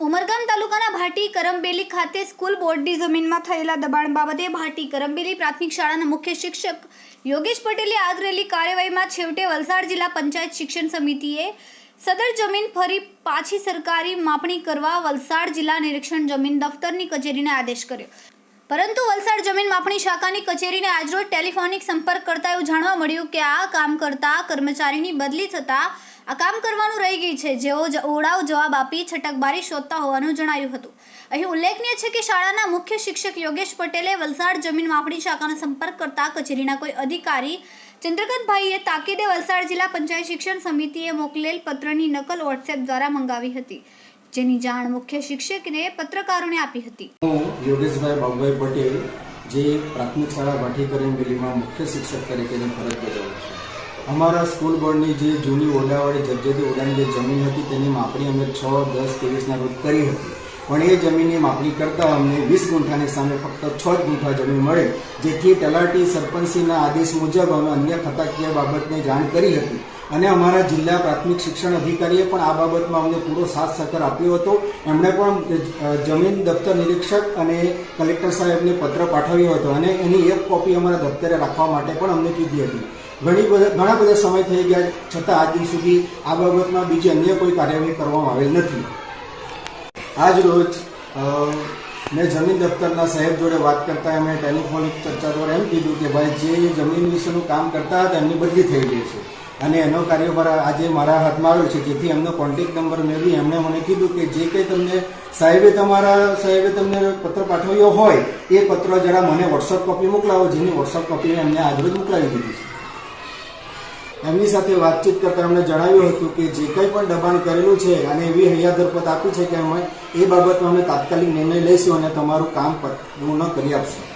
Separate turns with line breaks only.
ઉમરગામ તાલુકાના ભાટી કરમબેલી ખાતે સ્કૂલ બોર્ડની જમીનમાં થયેલા દબાણ બાબતે ભાટી કરમબેલી પ્રાથમિક શાળાના મુખ્ય શિક્ષક યોગેશ પટેલે હાથ કાર્યવાહીમાં છેવટે વલસાડ જિલ્લા પંચાયત શિક્ષણ સમિતિએ સદર જમીન ફરી પાછી સરકારી માપણી કરવા વલસાડ જિલ્લા નિરીક્ષણ જમીન દફતરની કચેરીને આદેશ કર્યો. પરંતુ વલસાડ જમીન માપણી શાખાની કચેરીને આજરોજ ટેલિફોનિક સંપર્ક કરતા એવું જાણવા મળ્યું કે આ કામ કરતા કર્મચારીની બદલી થતાં આ કામ કરવાનું રહી ગઈ છે. જેઓ જ- જવાબ આપી છટકબારી શોધતા હોવાનું જણાવ્યું હતું. અહીં ઉલ્લેખનીય છે કે શાળાના મુખ્ય શિક્ષક યોગેશ પટેલે વલસાડ જમીન માપણી શાખાનો સંપર્ક કરતા કચેરીના કોઈ અધિકારી ચંદ્રકાંતભાઈએ તાકીદે વલસાડ જિલ્લા પંચાયત શિક્ષણ સમિતિએ મોકલેલ પત્રની નકલ વોટ્સએપ દ્વારા મંગાવી હતી. જેની જાણ મુખ્ય શિક્ષકને પત્રકારોને આપી હતી.
યોગેશભાઈ બાબુભાઈ પટેલ, જે પ્રાથમિક શાળા ભાટી કરેમબેલીમાં મુખ્ય શિક્ષક તરીકેની ફરજ બજાવું છું. અમારા સ્કૂલ બોર્ડની જે જૂની ઓરડાવાળી જગ્યાથી ઓરડાની જે જમીન હતી તેની માપણી અમે છ, દસ ત્રેવીસના રોજ કરી હતી. પણ એ જમીનની માપણી કરતાં અમને વીસ ગુંઠાની સામે ફક્ત છ જ ગુંઠા જમીન મળે, જેથી તલાટી સરપંચીના આદેશ મુજબ અમે અન્ય ખતાકીય બાબતને જાણ કરી હતી. અને અમારા જિલ્લા પ્રાથમિક શિક્ષણ અધિકારીએ પણ આ બાબતમાં અમને પૂરો સાથ સહકાર આપ્યો હતો. એમણે પણ જમીન દફતર નિરીક્ષક અને કલેક્ટર સાહેબને પત્ર પાઠવ્યો હતો અને એની એક કોપી અમારા દફતરે રાખવા માટે પણ અમને કીધી હતી. ઘણી બધા, ઘણા બધા સમય થઈ ગયા છતાં આજ દિન સુધી આ બાબતમાં બીજી અન્ય કોઈ કાર્યવાહી કરવામાં આવેલ નથી. આજ રોજ મેં જમીન દફતરના સાહેબ જોડે વાત કરતા એમણે ટેલિફોનિક ચર્ચા દ્વારા એમ કીધું કે ભાઈ જે જમીન વિશેનું કામ કરતા હતા એમની બદલી થઈ ગઈ છે. અને એનો કાર્યભાર આજે મારા હાથમાં આવ્યો છે. જેથી એમનો કોન્ટેક્ટ નંબર મેળવી એમણે મને કીધું કે જે કંઈ તમને સાહેબે તમારા, સાહેબે તમને પત્ર પાઠવ્યો હોય, એ પત્ર જરા મને વોટ્સઅપ કોપી મોકલાવો, જેની વોટ્સઅપ કોપી એમને આજરોજ મોકલાવી દીધી છે. એમની સાથે વાતચીત કરતા એમણે જણાવ્યું હતું કે જે કંઈ પણ દબાણ કરેલું છે અને એવી હૈયાદરપત આપી છે કે અમે એ બાબતમાં અમે તાત્કાલિક નિર્ણય લઈશું અને તમારું કામ પૂર્ણ કરી આપશું.